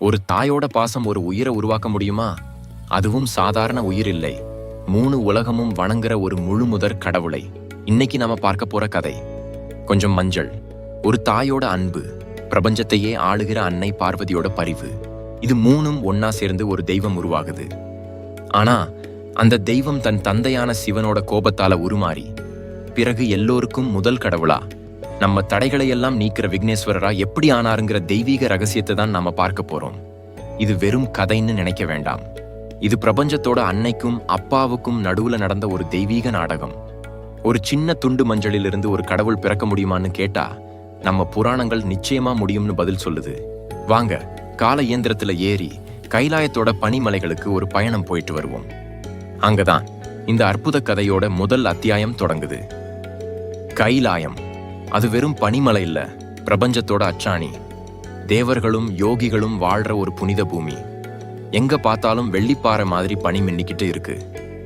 ஒரு தாயோட பாசம் ஒரு உயிரை உருவாக்க முடியுமா? அதுவும் சாதாரண உயிர் இல்லை. மூணு உலகமும் வணங்குற ஒரு முழு முதற் கடவுளை. இன்னைக்கு நாம பார்க்க போற கதை கொஞ்சம் மஞ்சள். ஒரு தாயோட அன்பு பிரபஞ்சத்தையே ஆளுகிற அன்னை பார்வதியோட பரிவு. இது மூணும் ஒன்னா சேர்ந்து ஒரு தெய்வம் உருவாகுது. ஆனா அந்த தெய்வம் தன் தந்தையான சிவனோட கோபத்தால உருமாறி பிறகு எல்லோருக்கும் முதல் கடவுளா? நம்ம தடைகளை எல்லாம் நீக்கிற விக்னேஸ்வரரா எப்படி ஆனாருங்கிற தெய்வீக ரகசியத்தை தான் நாம பார்க்க போறோம். இது வெறும் கதைன்னு நினைக்க வேண்டாம். இது பிரபஞ்சத்தோட அன்னைக்கும் அப்பாவுக்கும் நடுவுல நடந்த ஒரு தெய்வீக நாடகம். ஒரு சின்ன துண்டு மஞ்சளிலிருந்து ஒரு கடவுள் பிறக்க முடியுமான்னு கேட்டா நம்ம புராணங்கள் நிச்சயமா முடியும்னு பதில் சொல்லுது. வாங்க கால இயந்திரத்துல ஏறி கைலாயத்தோட பனிமலைகளுக்கு ஒரு பயணம் போயிட்டு வருவோம். அங்கதான் இந்த அற்புத கதையோட முதல் அத்தியாயம் தொடங்குது. கைலாயம். அது வெறும் பனிமலை இல்ல பிரபஞ்சத்தோட அச்சாணி. தேவர்களும் யோகிகளும் வாழ்ற ஒரு புனித பூமி. எங்க பார்த்தாலும் வெள்ளிப்பாறை மாதிரி பனி மின்னிக்கிட்டு இருக்கு.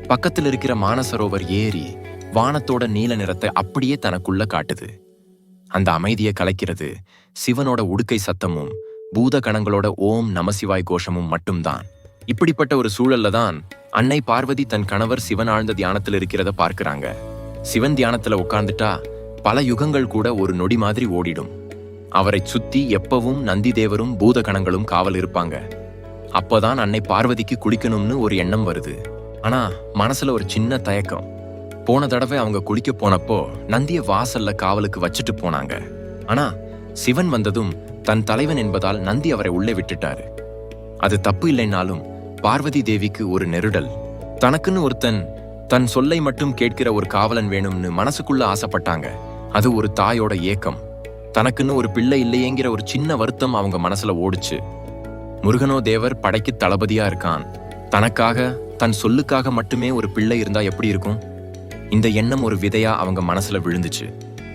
பக்கத்துல இருக்கிற மானசரோவர் ஏரி வானத்தோட நீல நிறத்தை அப்படியே தனக்குள்ள காட்டுது. அந்த அமைதியை கலைக்கிறது சிவனோட உடுக்கை சத்தமும் பூத கணங்களோட ஓம் நமசிவாய் கோஷமும் மட்டும்தான். இப்படிப்பட்ட ஒரு சூழல்ல தான் அன்னை பார்வதி தன் கணவர் சிவன் ஆழ்ந்த தியானத்துல இருக்கிறத பார்க்கறாங்க. சிவன் தியானத்துல உட்கார்ந்துட்டா பல யுகங்கள் கூட ஒரு நொடி மாதிரி ஓடிடும். அவரை சுத்தி எப்பவும் நந்தி தேவரும் பூதகணங்களும் காவல் இருப்பாங்க. அப்பதான் அன்னை பார்வதிக்கு குளிக்கணும்னு ஒரு எண்ணம் வருது. ஆனா மனசுல ஒரு சின்ன தயக்கம். போன தடவை அவங்க குளிக்க போனப்போ நந்திய வாசல்ல காவலுக்கு வச்சுட்டு போனாங்க. ஆனா சிவன் வந்ததும் தன் தலைவன் என்பதால் நந்தி அவரை உள்ளே விட்டுட்டாரு. அது தப்பு இல்லைனாலும் பார்வதி தேவிக்கு ஒரு நெருடல். தனக்குன்னு ஒருத்தன் தன் சொல்லை மட்டும் கேட்கிற ஒரு காவலன் வேணும்னு மனசுக்குள்ள ஆசைப்பட்டாங்க. அது ஒரு தாயோட ஏக்கம். தனக்குன்னு ஒரு பிள்ளை இல்லையேங்கிற ஒரு சின்ன வருத்தம் அவங்க மனசுல ஓடுச்சு. முருகனோ தேவர் படைக்கு தளபதியா இருக்கான். தனக்காக தன் சொல்லுக்காக மட்டுமே ஒரு பிள்ளை இருந்தா எப்படி இருக்கும்? இந்த எண்ணம் ஒரு விதையா அவங்க மனசுல விழுந்துச்சு.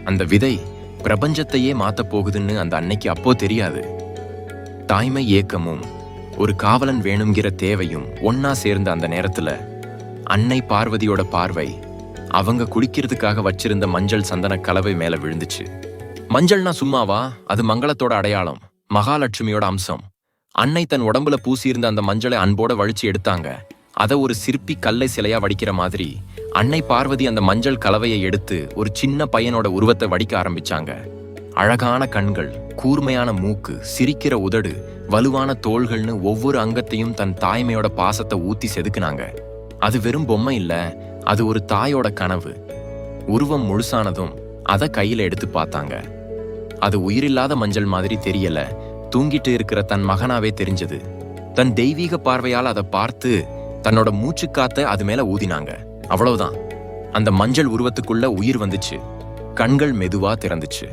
அந்த விதை பிரபஞ்சத்தையே மாத்த போகுதுன்னு அந்த அன்னைக்கு அப்போ தெரியாது. தாய்மை ஏக்கமும் ஒரு காவலன் வேணுங்கிற தேவையும் ஒன்னா சேர்ந்த அந்த நேரத்துல அன்னை பார்வதியோட பார்வை அவங்க குளிக்கிறதுக்காக வச்சிருந்த மஞ்சள் சந்தன கலவை மேல விழுந்துச்சு. மஞ்சள்னா சும்மாவா? அது மங்களத்தோட அடையாளம். மகாலட்சுமியோட அம்சம். அன்னை தன் உடம்புல பூசியிருந்த அந்த மஞ்சளை அன்போட வழிச்சு எடுத்தாங்க. அதை ஒரு சிற்பி கல்லை சிலையா வடிக்கிற மாதிரி அன்னை பார்வதி அந்த மஞ்சள் கலவையை எடுத்து ஒரு சின்ன பையனோட உருவத்தை வடிக்க ஆரம்பிச்சாங்க. அழகான கண்கள் கூர்மையான மூக்கு சிரிக்கிற உதடு வலுவான தோள்கள்னு ஒவ்வொரு அங்கத்தையும் தன் தாய்மையோட பாசத்தை ஊத்தி செதுக்குனாங்க. அது வெறும் பொம்மை இல்லை அது ஒரு தாயோட கனவு. உருவம் முழுசானதும் அதை கையில எடுத்து பார்த்தாங்க. அது உயிரில்லாத மஞ்சள் மாதிரி தெரியல. தூங்கிட்டு இருக்கிற தன் மகனாவே தெரிஞ்சது. தன் தெய்வீக பார்வையால் அதை பார்த்து தன்னோட மூச்சு காத்த அது மேல ஊதினாங்க. அவ்வளவுதான். அந்த மஞ்சள் உருவத்துக்குள்ள உயிர் வந்துச்சு. கண்கள் மெதுவா திறந்துச்சு.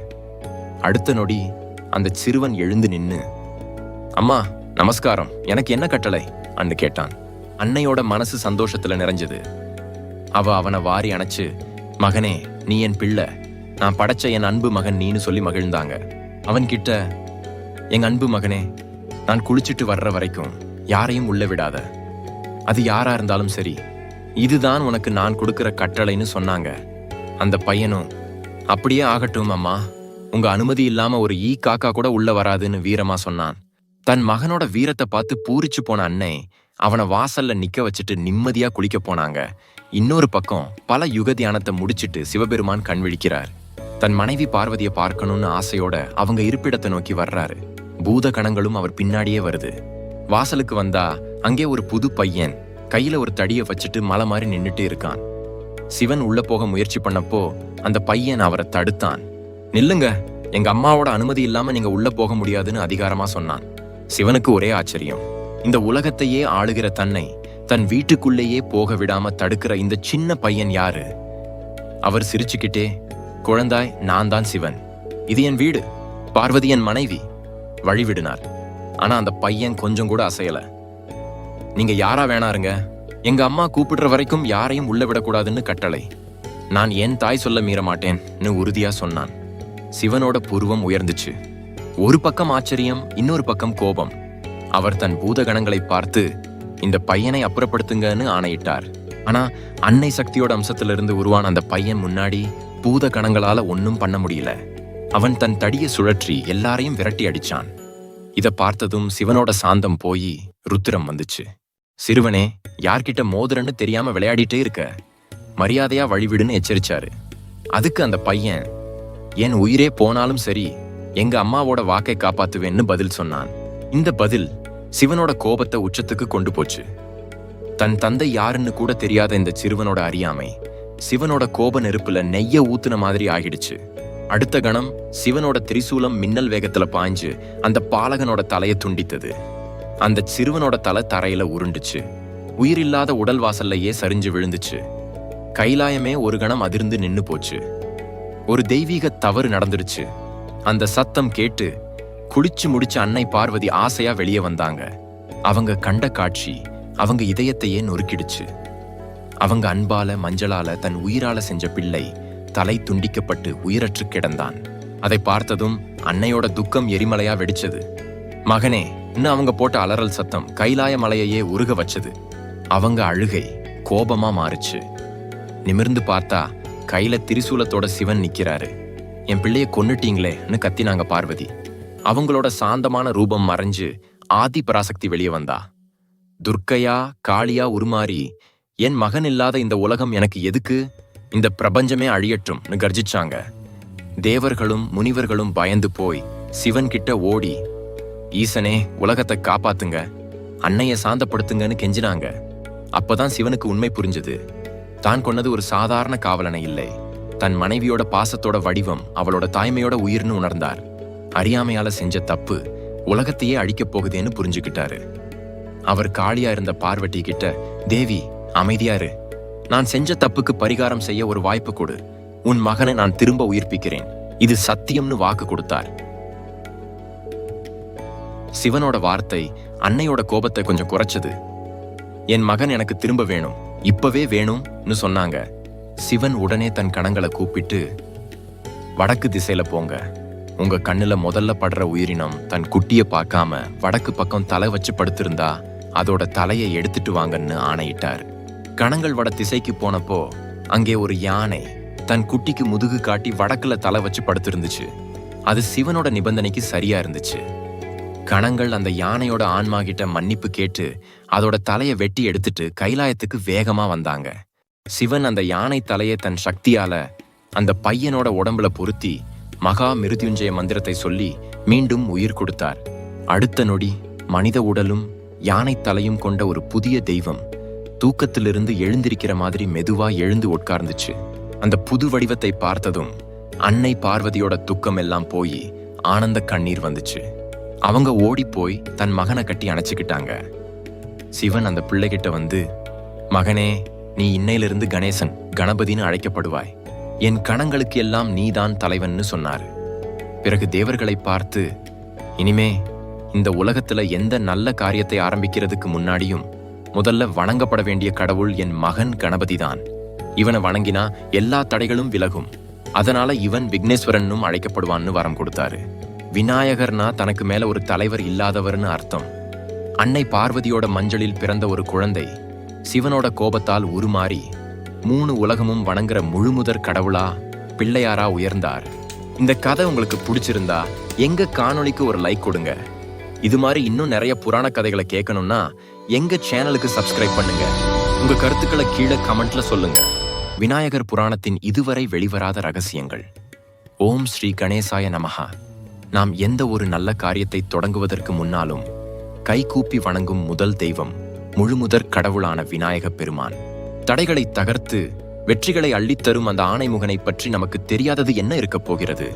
அடுத்த நொடி அந்த சிறுவன் எழுந்து நின்னு அம்மா நமஸ்காரம். எனக்கு என்ன கட்டளை? அன்னு கேட்டான். அன்னையோட மனசு சந்தோஷத்துல நிறைஞ்சது. அவ அவனை வாரி அணைச்சு மகனே நீ என் பிள்ளை. நான் படைச்ச என் அன்பு மகன் நீன்னு சொல்லி மகிழ்ந்தாங்க. அவன்கிட்ட எங்க அன்பு மகனே நான் குளிச்சிட்டு வர்ற வரைக்கும் யாரையும் உள்ள விடாத. அது யாரா இருந்தாலும் சரி இதுதான் உனக்கு நான் கொடுக்கிற கட்டளைன்னு சொன்னாங்க. அந்த பையனும் அப்படியே ஆகட்டும் அம்மா. உங்க அனுமதி இல்லாம ஒரு ஈ காக்கா கூட உள்ள வராதுன்னு வீரமா சொன்னான். தன் மகனோட வீரத்தை பார்த்து பூரிச்சு போன அன்னை அவனை வாசல்ல நிக்க வச்சுட்டு நிம்மதியா குளிக்க போனாங்க. இன்னொரு பக்கம் பல யுக தியானத்தை முடிச்சிட்டு சிவபெருமான் கண் விழிக்கிறார். தன் மனைவி பார்வதியை பார்க்கணும்னு ஆசையோட அவங்க இருப்பிடத்தை நோக்கி வர்றாரு. பூத கணங்களும் அவர் பின்னாடியே வருது. வாசலுக்கு வந்தா அங்கே ஒரு புது பையன் கையில ஒரு தடியை வச்சுட்டு மலை மாதிரி நின்னுட்டு இருக்கான். சிவன் உள்ள போக முயற்சி பண்ணப்போ அந்த பையன் அவரை தடுத்தான். நில்லுங்க எங்க அம்மாவோட அனுமதி இல்லாம நீங்க உள்ள போக முடியாதுன்னு அதிகாரமா சொன்னான். சிவனுக்கு ஒரே ஆச்சரியம். இந்த உலகத்தையே ஆளுகிற தன்னை தன் வீட்டுக்குள்ளேயே போக விடாம தடுக்கிற இந்த சின்ன பையன் யாரு? அவர் சிரிச்சுக்கிட்டே குழந்தாய் நான் தான் சிவன். இது என் வீடு. பார்வதி என் மனைவி. வழிவிடினார். ஆனா அந்த பையன் கொஞ்சம் கூட அசையல. நீங்க யாரா வேணாருங்க. எங்க அம்மா கூப்பிடுற வரைக்கும் யாரையும் உள்ள விடக்கூடாதுன்னு கட்டளை. நான் என் தாய் சொல்ல மீற மாட்டேன்னு உறுதியா சொன்னான். சிவனோட புருவம் உயர்ந்துச்சு. ஒரு பக்கம் ஆச்சரியம் இன்னொரு பக்கம் கோபம். அவர் தன் பூதகணங்களை பார்த்து இந்த பையனை அப்புறப்படுத்துங்கன்னு ஆணையிட்டார். ஆனா அன்னை சக்தியோட அம்சத்திலிருந்து உருவான அந்த பையன் முன்னாடி பூத கணங்களால ஒன்னும் பண்ண முடியல. அவன் தன் தடியை சுழற்றி எல்லாரையும் விரட்டி அடிச்சான். இதை பார்த்ததும் சிவனோட சாந்தம் போய் ருத்திரம் வந்துச்சு. சிறுவனே யார்கிட்ட மோதுறன்னு தெரியாம விளையாடிட்டே இருக்க. மரியாதையா வழிவிடுன்னு எச்சரிச்சாரு. அதுக்கு அந்த பையன் என் உயிரே போனாலும் சரி எங்க அம்மாவோட வாக்கை காப்பாத்துவேன்னு பதில் சொன்னான். இந்த பதில் சிவனோட கோபத்தை உச்சத்துக்கு கொண்டு போச்சு. தன் தந்தை யாருன்னு கூட தெரியாத இந்த சிறுவனோட அறியாமை சிவனோட கோப நெருப்புல நெய்ய ஊத்துன மாதிரி ஆகிடுச்சு. அடுத்த கணம் சிவனோட திரிசூலம் மின்னல் வேகத்துல பாய்ஞ்சு அந்த பாலகனோட தலையை துண்டித்தது. அந்த சிறுவனோட தலை தரையில உருண்டுச்சு. உயிரில்லாத உடல் வாசல்லையே சரிஞ்சு விழுந்துச்சு. கைலாயமே ஒரு கணம் அதிர்ந்து நின்னு போச்சு. ஒரு தெய்வீக தவறு நடந்துடுச்சு. அந்த சத்தம் கேட்டு குளிச்சு முடிச்ச அன்னை பார்வதி ஆசையா வெளியே வந்தாங்க. அவங்க கண்ட காட்சி அவங்க இதயத்தையே நொறுக்கிடுச்சு. அவங்க அன்பால மஞ்சளால தன் உயிரால செஞ்ச பிள்ளை தலை துண்டிக்கப்பட்டு உயிரற்று கிடந்தான். அதை பார்த்ததும் அன்னையோட துக்கம் எரிமலையா வெடிச்சது. மகனே இன்னும் அவங்க போட்ட அலறல் சத்தம் கைலாய மலையையே உருக வச்சது. அவங்க அழுகை கோபமா மாறுச்சு. நிமிர்ந்து பார்த்தா கையில திரிசூலத்தோட சிவன் நிக்கிறாரு. என் பிள்ளைய கொன்னுட்டீங்களேன்னு கத்தினாங்க பார்வதி. அவங்களோட சாந்தமான ரூபம் மறைஞ்சு ஆதி பராசக்தி வெளியே வந்தா. துர்க்கையா காளியா உருமாறி என் மகன் இல்லாத இந்த உலகம் எனக்கு எதுக்கு? இந்த பிரபஞ்சமே அழியட்டும்னு கர்ஜிச்சாங்க. தேவர்களும் முனிவர்களும் பயந்து போய் சிவன் கிட்ட ஓடி ஈசனே உலகத்தை காப்பாத்துங்க. அன்னைய சாந்தப்படுத்துங்கன்னு கெஞ்சினாங்க. அப்பதான் சிவனுக்கு உண்மை புரிஞ்சது. தான் கொன்னது ஒரு சாதாரண காவலனை இல்லை. தன் மனைவியோட பாசத்தோட வடிவம் அவளோட தாய்மையோட உயிர்னு உணர்ந்தார். அறியாமையால செஞ்ச தப்பு உலகத்தையே அழிக்கப் போகுதேன்னு புரிஞ்சுக்கிட்டாரு. அவர் காளியா இருந்த பார்வட்டி கிட்ட தேவி அமைதியாரு. நான் செஞ்ச தப்புக்கு பரிகாரம் செய்ய ஒரு வாய்ப்பு கொடு. உன் மகனை நான் திரும்ப உயிர்ப்பிக்கிறேன். இது சத்தியம்னு வாக்கு கொடுத்தார். சிவனோட வார்த்தை அன்னையோட கோபத்தை கொஞ்சம் குறைச்சது. என் மகன் எனக்கு திரும்ப வேணும். இப்பவே வேணும்னு சொன்னாங்க. சிவன் உடனே தன் கணங்களை கூப்பிட்டு வடக்கு திசையில போங்க. உங்க கண்ணுல முதல்ல படுற உயிரினம் தன் குட்டிய பார்க்காம வடக்கு பக்கம் தலை வச்சு படுத்திருந்தா அதோட தலையை எடுத்துட்டு வாங்கன்னு ஆணையிட்டார். கணங்கள் வட திசைக்கு போனப்போ அங்கே ஒரு யானை தன் குட்டிக்கு முதுகு காட்டி வடக்குல தலை வச்சு படுத்திருந்துச்சு. அது சிவனோட நிபந்தனைக்கு சரியா இருந்துச்சு. கணங்கள் அந்த யானையோட ஆன்மா கிட்ட மன்னிப்பு கேட்டு அதோட தலையை வெட்டி எடுத்துட்டு கைலாயத்துக்கு வேகமா வந்தாங்க. சிவன் அந்த யானை தலையை தன் சக்தியால அந்த பையனோட உடம்புல பொருத்தி மகா மிருத்யுஞ்சய மந்திரத்தை சொல்லி மீண்டும் உயிர் கொடுத்தார். அடுத்த நொடி மனித உடலும் யானை தலையும் கொண்ட ஒரு புதிய தெய்வம் தூக்கத்திலிருந்து எழுந்திருக்கிற மாதிரி மெதுவா எழுந்து உட்கார்ந்துச்சு. அந்த புது வடிவத்தை பார்த்ததும் அன்னை பார்வதியோட துக்கம் எல்லாம் போய் ஆனந்த கண்ணீர் வந்துச்சு. அவங்க ஓடி போய் தன் மகனை கட்டி அணைச்சிக்கிட்டாங்க. சிவன் அந்த பிள்ளைகிட்ட வந்து மகனே நீ இன்னையிலிருந்து கணேசன் கணபதின்னு அழைக்கப்படுவாய். என் கணங்களுக்கு எல்லாம் நீதான் தலைவன்னு சொன்னார். பிறகு தேவர்களை பார்த்து இனிமே இந்த உலகத்துல எந்த நல்ல காரியத்தை ஆரம்பிக்கிறதுக்கு முன்னாடியும் முதல்ல வணங்கப்பட வேண்டிய கடவுள் என் மகன் கணபதிதான். இவனை வணங்கினா எல்லா தடைகளும் விலகும். அதனால இவன் விக்னேஸ்வரன்னும் அழைக்கப்படுவான்னு வரம் கொடுத்தாரு. விநாயகர்னா தனக்கு மேல ஒரு தலைவர் இல்லாதவர்னு அர்த்தம். அன்னை பார்வதியோட மஞ்சளில் பிறந்த ஒரு குழந்தை சிவனோட கோபத்தால் உருமாறி மூணு உலகமும் வணங்குற முழுமுதற் கடவுளா பிள்ளையாரா உயர்ந்தார். இந்த கதை உங்களுக்கு பிடிச்சிருந்தா எங்க காணொளிக்கு ஒரு லைக் கொடுங்க. இது மாதிரி இன்னும் நிறைய புராண கதைகளை கேட்கணும்னா எங்க சேனலுக்கு சப்ஸ்கிரைப் பண்ணுங்க. உங்க கருத்துக்களை கீழே கமெண்ட்ல சொல்லுங்க. விநாயகர் புராணத்தின் இதுவரை வெளிவராத ரகசியங்கள். ஓம் ஸ்ரீ கணேசாய நமஹா. நாம் எந்த ஒரு நல்ல காரியத்தை தொடங்குவதற்கு முன்னாலும் கைகூப்பி வணங்கும் முதல் தெய்வம் முழுமுதற் கடவுளான விநாயகப் பெருமான். தடைகளை தகர்த்து வெற்றிகளை அள்ளித்தரும் அந்த ஆணைமுகனை பற்றி நமக்கு தெரியாதது என்ன இருக்கப் போகிறது?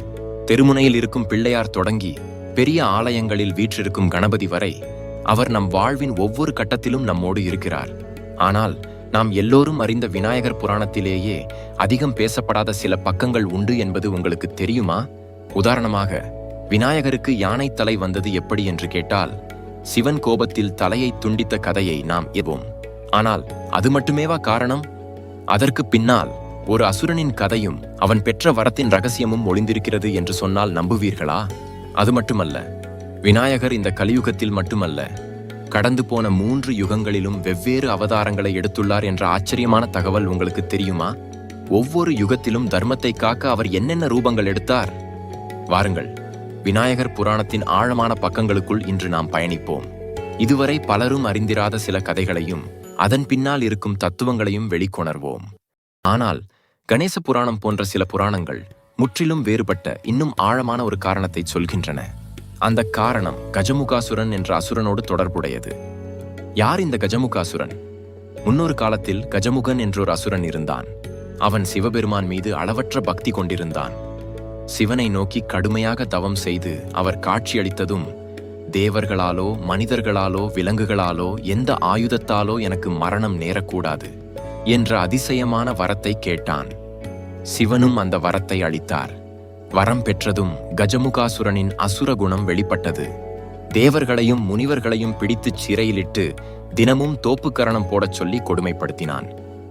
தெருமுனையில் இருக்கும் பிள்ளையார் தொடங்கி பெரிய ஆலயங்களில் வீற்றிருக்கும் கணபதி வரை அவர் நம் வாழ்வின் ஒவ்வொரு கட்டத்திலும் நம்மோடு இருக்கிறார். ஆனால் நாம் எல்லோரும் அறிந்த விநாயகர் புராணத்திலேயே அதிகம் பேசப்படாத சில பக்கங்கள் உண்டு என்பது உங்களுக்கு தெரியுமா? உதாரணமாக விநாயகருக்கு யானை தலை வந்தது எப்படி என்று கேட்டால் சிவன் கோபத்தில் தலையை துண்டித்த கதையை நாம் எவோம். ஆனால் அது மட்டுமேவா காரணம்? அதற்கு பின்னால் ஒரு அசுரனின் கதையும் அவன் பெற்ற வரத்தின் ரகசியமும் ஒளிந்திருக்கிறது என்று சொன்னால் நம்புவீர்களா? அது மட்டுமல்ல விநாயகர் இந்த கலியுகத்தில் மட்டுமல்ல கடந்து போன மூன்று யுகங்களிலும் வெவ்வேறு அவதாரங்களை எடுத்துள்ளார் என்ற ஆச்சரியமான தகவல் உங்களுக்கு தெரியுமா? ஒவ்வொரு யுகத்திலும் தர்மத்தை காக்க அவர் என்னென்ன ரூபங்கள் எடுத்தார்? வாருங்கள் விநாயகர் புராணத்தின் ஆழமான பக்கங்களுக்குள் இன்று நாம் பயணிப்போம். இதுவரை பலரும் அறிந்திராத சில கதைகளையும் அதன் பின்னால் இருக்கும் தத்துவங்களையும் வெளிக்கொணர்வோம். ஆனால் கணேச புராணம் போன்ற சில புராணங்கள் முற்றிலும் வேறுபட்ட இன்னும் ஆழமான ஒரு காரணத்தை சொல்கின்றன. அந்த காரணம் கஜமுகாசுரன் என்ற அசுரனோடு தொடர்புடையது. யார் இந்த கஜமுகாசுரன்? முன்னொரு காலத்தில் கஜமுகன் என்றொரு அசுரன் இருந்தான். அவன் சிவபெருமான் மீது அளவற்ற பக்தி கொண்டிருந்தான். சிவனை நோக்கி கடுமையாக தவம் செய்து அவர் காட்சியளித்ததும் தேவர்களாலோ மனிதர்களாலோ விலங்குகளாலோ எந்த ஆயுதத்தாலோ எனக்கு மரணம் நேரக்கூடாது என்ற அதிசயமான வரத்தை கேட்டான். சிவனும் அந்த வரத்தை அளித்தார். வரம் பெற்றதும் கஜமுகாசுரனின் அசுர குணம் வெளிப்பட்டது. தேவர்களையும் முனிவர்களையும் பிடித்துச் சிறையிலிட்டு தினமும் தோப்புக்கரணம் போடச் சொல்லி கொடுமைப்படுத்தினான்.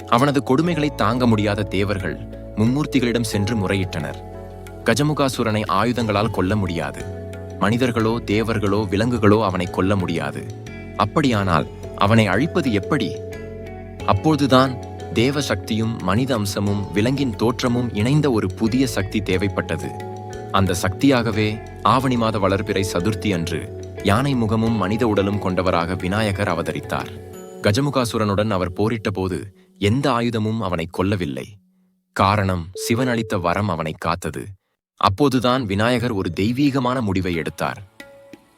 அவனது கொடுமைகளை தாங்க முடியாத தேவர்கள் மும்மூர்த்திகளிடம் சென்று முறையிட்டனர். கஜமுகாசுரனை ஆயுதங்களால் கொல்ல முடியாது. மனிதர்களோ தேவர்களோ விலங்குகளோ அவனை கொல்ல முடியாது. அப்படியானால் அவனை அழிப்பது எப்படி? அப்போதுதான் தேவ சக்தியும் மனித அம்சமும் விலங்கின் தோற்றமும் இணைந்த ஒரு புதிய சக்தி தேவைப்பட்டது. அந்த சக்தியாகவே ஆவணி மாத வளர்பிறை சதுர்த்தி அன்று யானை முகமும் மனித உடலும் கொண்டவராக விநாயகர் அவதரித்தார். கஜமுகாசுரனுடன் அவர் போரிட்ட போது எந்த ஆயுதமும் அவனை கொல்லவில்லை. காரணம் சிவன் அளித்த வரம் அவனை காத்தது. அப்போதுதான் விநாயகர் ஒரு தெய்வீகமான முடிவை எடுத்தார்.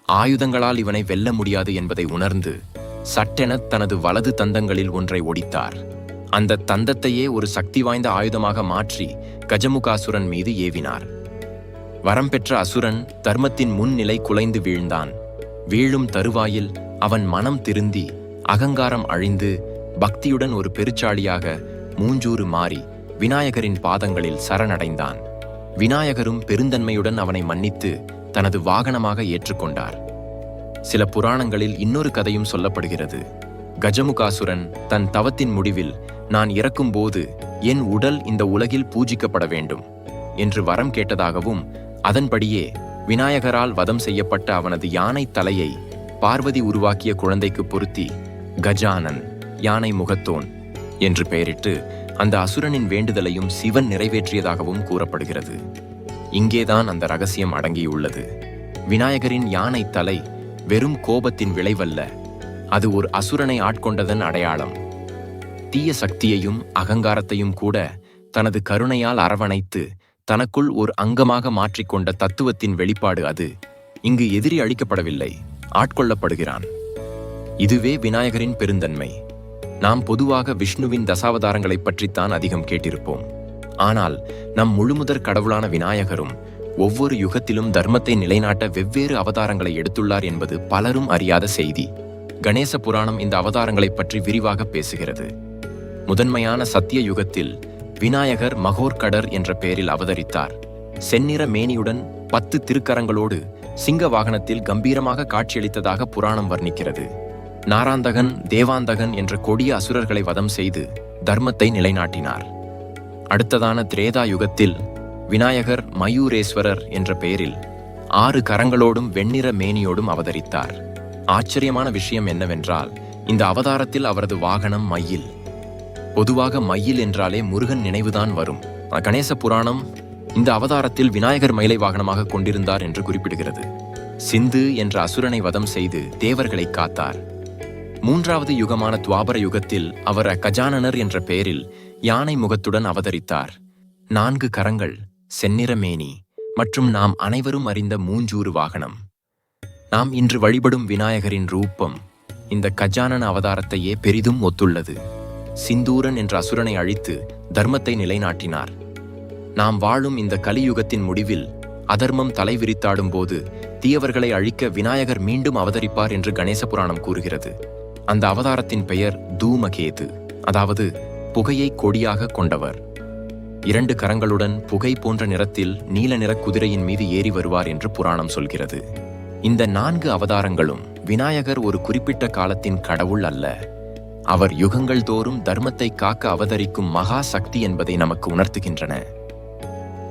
ஆயுதங்களால் இவனை வெல்ல முடியாது என்பதை உணர்ந்து சட்டென தனது வலது தந்தங்களில் ஒன்றை ஒடித்தார். அந்த தந்தத்தையே ஒரு சக்தி வாய்ந்த ஆயுதமாக மாற்றி கஜமுகாசுரன் மீது ஏவினார். வரம் பெற்ற அசுரன் தர்மத்தின் முன்னிலை குலைந்து வீழ்ந்தான். வீழும் தருவாயில் அவன் மனம் திருந்தி அகங்காரம் அழிந்து பக்தியுடன் ஒரு பெருச்சாளியாக மூஞ்சூறு மாறி விநாயகரின் பாதங்களில் சரணடைந்தான். விநாயகரும் பெருந்தன்மையுடன் அவனை மன்னித்து தனது வாகனமாக ஏற்றுக்கொண்டார். சில புராணங்களில் இன்னொரு கதையும் சொல்லப்படுகிறது. கஜமுகாசுரன் தன் தவத்தின் முடிவில் நான் இறக்கும்போது என் உடல் இந்த உலகில் பூஜிக்கப்பட வேண்டும் என்று வரம் கேட்டதாகவும் அதன்படியே விநாயகரால் வதம் செய்யப்பட்ட அவனது யானை தலையை பார்வதி உருவாக்கிய குழந்தைக்கு பொருத்தி கஜானன் யானை முகத்தோன் என்று பெயரிட்டு அந்த அசுரனின் வேண்டுதலையும் சிவன் நிறைவேற்றியதாகவும் கூறப்படுகிறது. இங்கேதான் அந்த ரகசியம் அடங்கியுள்ளது. விநாயகரின் யானை தலை வெறும் கோபத்தின் விளைவல்ல. அது ஒரு அசுரனை ஆட்கொண்டதன் அடையாளம். தீய சக்தியையும் அகங்காரத்தையும் கூட தனது கருணையால் அரவணைத்து தனக்குள் ஒரு அங்கமாக மாற்றிக்கொண்ட தத்துவத்தின் வெளிப்பாடு அது. இங்கு எதிரி அழிக்கப்படவில்லை ஆட்கொள்ளப்படுகிறான். இதுவே விநாயகரின் பெருந்தன்மை. நாம் பொதுவாக விஷ்ணுவின் தசாவதாரங்களைப் பற்றித்தான் அதிகம் கேட்டிருப்போம். ஆனால் நம் முழுமுதற் கடவுளான விநாயகரும் ஒவ்வொரு யுகத்திலும் தர்மத்தை நிலைநாட்ட வெவ்வேறு அவதாரங்களை எடுத்துள்ளார் என்பது பலரும் அறியாத செய்தி. கணேச புராணம் இந்த அவதாரங்களைப் பற்றி விரிவாக பேசுகிறது. முதன்மையான சத்திய யுகத்தில் விநாயகர் மகோர்கடர் என்ற பெயரில் அவதரித்தார். செந்நிற மேனியுடன் பத்து திருக்கரங்களோடு சிங்க வாகனத்தில் கம்பீரமாக காட்சியளித்ததாக புராணம் வர்ணிக்கிறது. நாராந்தகன் தேவாந்தகன் என்ற கொடிய அசுரர்களை வதம் செய்து தர்மத்தை நிலைநாட்டினார். அடுத்ததான திரேதா யுகத்தில் விநாயகர் மயூரேஸ்வரர் என்ற பெயரில் ஆறு கரங்களோடும் வெண்ணிற மேனியோடும் அவதரித்தார். ஆச்சரியமான விஷயம் என்னவென்றால் இந்த அவதாரத்தில் அவரது வாகனம் மயில். பொதுவாக மயில் என்றாலே முருகன் நினைவுதான் வரும். கணேச புராணம் இந்த அவதாரத்தில் விநாயகர் மயிலை வாகனமாக கொண்டிருந்தார் என்று குறிப்பிடுகிறது. சிந்து என்ற அசுரனை வதம் செய்து தேவர்களை காத்தார். மூன்றாவது யுகமான துவாபர யுகத்தில் அவர் கஜானனர் என்ற பெயரில் யானை முகத்துடன் அவதரித்தார். நான்கு கரங்கள் செந்நிற மேனி மற்றும் நாம் அனைவரும் அறிந்த மூஞ்சூறு வாகனம். நாம் இன்று வழிபடும் விநாயகரின் ரூபம் இந்த கஜானன அவதாரத்தையே பெரிதும் ஒத்துள்ளது. சிந்தூரன் என்ற அசுரனை அழித்து தர்மத்தை நிலைநாட்டினார். நாம் வாழும் இந்த கலியுகத்தின் முடிவில் அதர்மம் தலைவிரித்தாடும் போது தீயவர்களை அழிக்க விநாயகர் மீண்டும் அவதரிப்பார் என்று கணேச புராணம் கூறுகிறது. அந்த அவதாரத்தின் பெயர் தூமகேது அதாவது புகையை கொடியாக கொண்டவர். இரண்டு கரங்களுடன் புகை போன்ற நிறத்தில் நீல நிற குதிரையின் மீது ஏறி வருவார் என்று புராணம் சொல்கிறது. இந்த நான்கு அவதாரங்களும் விநாயகர் ஒரு குறிப்பிட்ட காலத்தின் கடவுள் அல்ல. அவர் யுகங்கள் தோறும் தர்மத்தை காக்க அவதரிக்கும் மகா சக்தி என்பதை நமக்கு உணர்த்துகின்றன.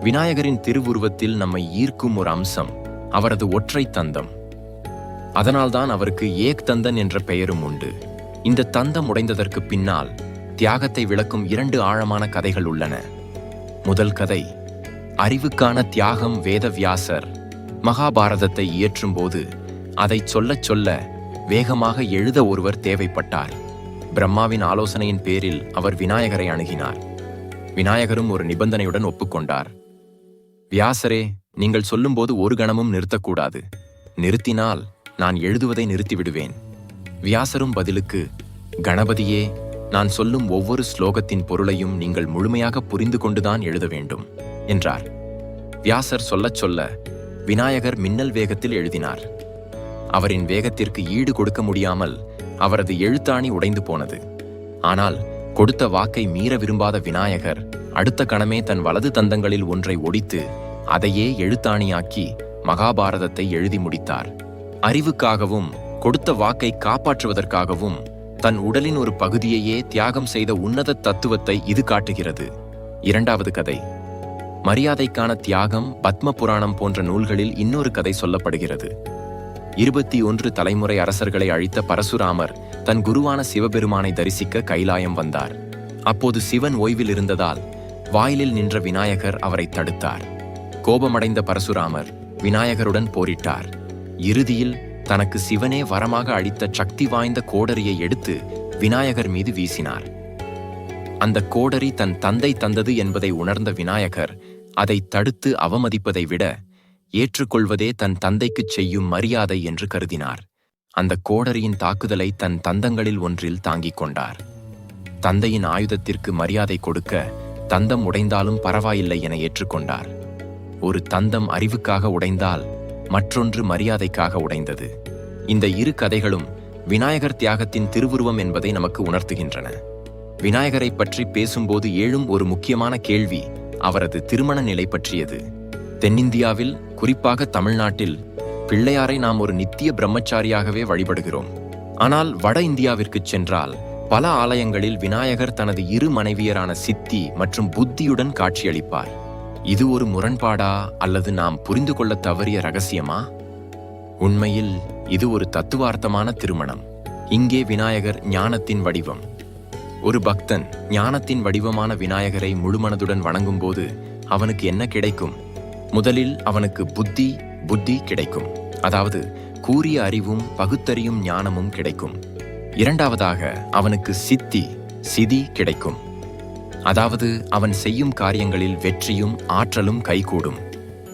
விநாயகரின் திருவுருவத்தில் நம்மை ஈர்க்கும் ஒரு அம்சம் அவரது ஒற்றை தந்தம். அதனால்தான் அவருக்கு ஏக் தந்தன் என்ற பெயரும் உண்டு. இந்த தந்தம் உடைந்ததற்கு பின்னால் தியாகத்தை விளக்கும் இரண்டு ஆழமான கதைகள் உள்ளன. முதல் கதை அறிவுக்கான தியாகம் வேதவியாசர் மகாபாரதத்தை இயற்றும்போது அதைச் சொல்லச் சொல்ல வேகமாக எழுத ஒருவர் தேவைப்பட்டார். பிரம்மாவின் ஆலோசனையின் பேரில் அவர் விநாயகரை அணுகினார். விநாயகரும் ஒரு நிபந்தனையுடன் ஒப்புக்கொண்டார். வியாசரே நீங்கள் சொல்லும்போது ஒரு கணமும் நிறுத்தக்கூடாது. நிறுத்தினால் நான் எழுதுவதை நிறுத்திவிடுவேன். வியாசரும் பதிலுக்கு கணபதியே நான் சொல்லும் ஒவ்வொரு ஸ்லோகத்தின் பொருளையும் நீங்கள் முழுமையாக புரிந்து கொண்டுதான் எழுத வேண்டும் என்றார். வியாசர் சொல்லச் சொல்ல விநாயகர் மின்னல் வேகத்தில் எழுதினார். அவரின் வேகத்திற்கு ஈடு கொடுக்க முடியாமல் அவரது எழுத்தாணி உடைந்து போனது. ஆனால் கொடுத்த வாக்கை மீற விரும்பாத விநாயகர் அடுத்த கணமே தன் வலது தந்தங்களில் ஒன்றை ஒடித்து அதையே எழுத்தாணியாக்கி மகாபாரதத்தை எழுதி முடித்தார். அறிவுக்காகவும் கொடுத்த வாக்கை காப்பாற்றுவதற்காகவும் தன் உடலின் ஒரு பகுதியையே தியாகம் செய்த உன்னத தத்துவத்தை இது காட்டுகிறது. இரண்டாவது கதை. மரியாதைக்கான தியாகம் பத்ம புராணம் போன்ற நூல்களில் இன்னொரு கதை சொல்லப்படுகிறது. இருபத்தி ஒன்று தலைமுறை அரசர்களை அழித்த பரசுராமர் தன் குருவான சிவபெருமானை தரிசிக்க கைலாயம் வந்தார். அப்போது சிவன் ஓய்வில் இருந்ததால் வாயிலில் நின்ற விநாயகர் அவரை தடுத்தார். கோபமடைந்த பரசுராமர் விநாயகருடன் போரிட்டார். இறுதியில் தனக்கு சிவனே வரமாக அளித்த சக்தி வாய்ந்த கோடரியை எடுத்து விநாயகர் மீது வீசினார். அந்த கோடரி தன் தந்தை தந்தது என்பதை உணர்ந்த விநாயகர் அதை தடுத்து அவமதிப்பதை விட ஏற்றுக்கொள்வதே தன் தந்தைக்குச் செய்யும் மரியாதை என்று கருதினார். அந்த கோடரியின் தாக்குதலை தன் தந்தங்களில் ஒன்றில் தாங்கிக் கொண்டார். தந்தையின் ஆயுதத்திற்கு மரியாதை கொடுக்க தந்தம் உடைந்தாலும் பரவாயில்லை என ஏற்றுக்கொண்டார். ஒரு தந்தம் அறிவுக்காக உடைந்தால் மற்றொன்று மரியாதைக்காக உடைந்தது. இந்த இரு கதைகளும் விநாயகர் தியாகத்தின் திருவுருவம் என்பதை நமக்கு உணர்த்துகின்றன. விநாயகரை பற்றி பேசும்போது ஏழும் ஒரு முக்கியமான கேள்வி அவரது திருமண நிலை பற்றியது. தென்னிந்தியாவில் குறிப்பாக தமிழ்நாட்டில் பிள்ளையாரை நாம் ஒரு நித்திய பிரம்மச்சாரியாகவே வழிபடுகிறோம். ஆனால் வட இந்தியாவிற்குச் சென்றால் பல ஆலயங்களில் விநாயகர் தனது இரு மனைவியரான சித்தி மற்றும் புத்தியுடன் காட்சியளிப்பார். இது ஒரு முரண்பாடா அல்லது நாம் புரிந்து கொள்ள தவறிய ரகசியமா? உண்மையில் இது ஒரு தத்துவார்த்தமான திருமணம். இங்கே விநாயகர் ஞானத்தின் வடிவம். ஒரு பக்தன் ஞானத்தின் வடிவமான விநாயகரை முழுமனதுடன் வணங்கும்போது அவனுக்கு என்ன கிடைக்கும்? முதலில் அவனுக்கு புத்தி புத்தி கிடைக்கும். அதாவது கூறிய அறிவும் பகுத்தறியும் ஞானமும் கிடைக்கும். இரண்டாவதாக அவனுக்கு சித்தி சிதி கிடைக்கும். அதாவது அவன் செய்யும் காரியங்களில் வெற்றியும் ஆற்றலும் கைகூடும்.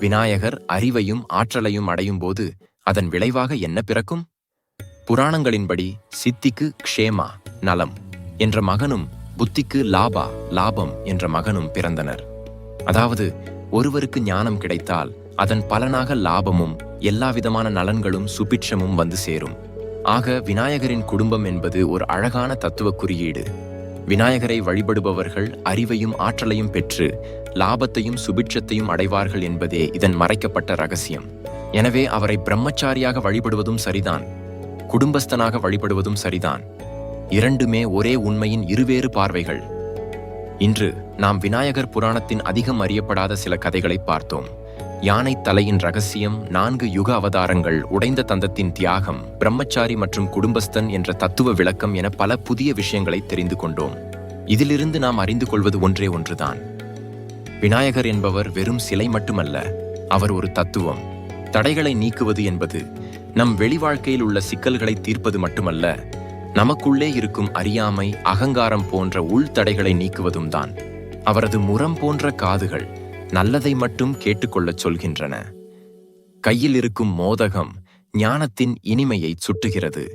விநாயகர் அறிவையும் ஆற்றலையும் அடையும் போது அதன் விளைவாக என்ன பிறக்கும்? புராணங்களின்படி சித்திக்கு க்ஷேமா நலம் என்ற மகனும் புத்திக்கு லாபா லாபம் என்ற மகனும் பிறந்தனர். அதாவது ஒருவருக்கு ஞானம் கிடைத்தால் அதன் பலனாக லாபமும் எல்லாவிதமான நலன்களும் சுபிட்சமும் வந்து சேரும். ஆக விநாயகரின் குடும்பம் என்பது ஒரு அழகான தத்துவ குறியீடு. விநாயகரை வழிபடுபவர்கள் அறிவையும் ஆற்றலையும் பெற்று லாபத்தையும் சுபிட்சத்தையும் அடைவார்கள் என்பதே இதன் மறைக்கப்பட்ட ரகசியம். எனவே அவரை பிரம்மச்சாரியாக வழிபடுவதும் சரிதான் குடும்பஸ்தனாக வழிபடுவதும் சரிதான். இரண்டுமே ஒரே உண்மையின் இருவேறு பார்வைகள். இன்று நாம் விநாயகர் புராணத்தின் அதிகம் அறியப்படாத சில கதைகளை பார்த்தோம். யானை தலையின் ரகசியம் நான்கு யுக அவதாரங்கள் உடைந்த தந்தத்தின் தியாகம் பிரம்மச்சாரி மற்றும் குடும்பஸ்தன் என்ற தத்துவ விளக்கம் என பல புதிய விஷயங்களை தெரிந்து கொண்டோம். இதிலிருந்து நாம் அறிந்து கொள்வது ஒன்றே ஒன்றுதான். விநாயகர் என்பவர் வெறும் சிலை மட்டுமல்ல அவர் ஒரு தத்துவம். தடைகளை நீக்குவது என்பது நம் வெளி வாழ்க்கையில் உள்ள சிக்கல்களை தீர்ப்பது மட்டுமல்ல நமக்குள்ளே இருக்கும் அறியாமை அகங்காரம் போன்ற உள்தடைகளை நீக்குவதும் தான் அவரது முரம் போன்ற காதுகள் நல்லதை மட்டும் கேட்டுக்கொள்ளச் சொல்கின்றன. கையில் இருக்கும் மோதகம் ஞானத்தின் இனிமையை சுட்டுகிறது.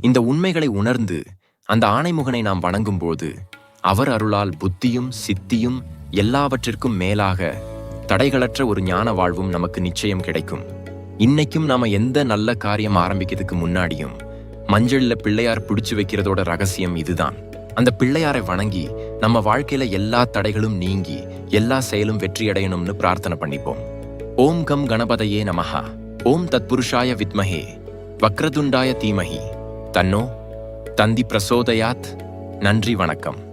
இந்த உண்மைகளை உணர்ந்து அந்த ஆணைமுகனை நாம் வணங்கும்போது அவர் அருளால் புத்தியும் சித்தியும் எல்லாவற்றிற்கும் மேலாக தடைகளற்ற ஒரு ஞான வாழ்வும் நமக்கு நிச்சயம் கிடைக்கும். இன்னைக்கும் நாம எந்த நல்ல காரியம் ஆரம்பிக்கிறதுக்கு முன்னாடியும் மஞ்சள்ல பிள்ளையார் பிடிச்சு வைக்கிறதோட ரகசியம் இதுதான். அந்த பிள்ளையாரை வணங்கி நம்ம வாழ்க்கையில எல்லா தடைகளும் நீங்கி எல்லா செயலும் வெற்றியடையணும்னு பிரார்த்தனை பண்ணிப்போம். ஓம் கம் கணபதையே நமஹா. ஓம் தத்புருஷாய வித்மஹே. வக்ரதுண்டாய தீமஹி. தன்னோ தந்தி பிரசோதயாத். நன்றி வணக்கம்.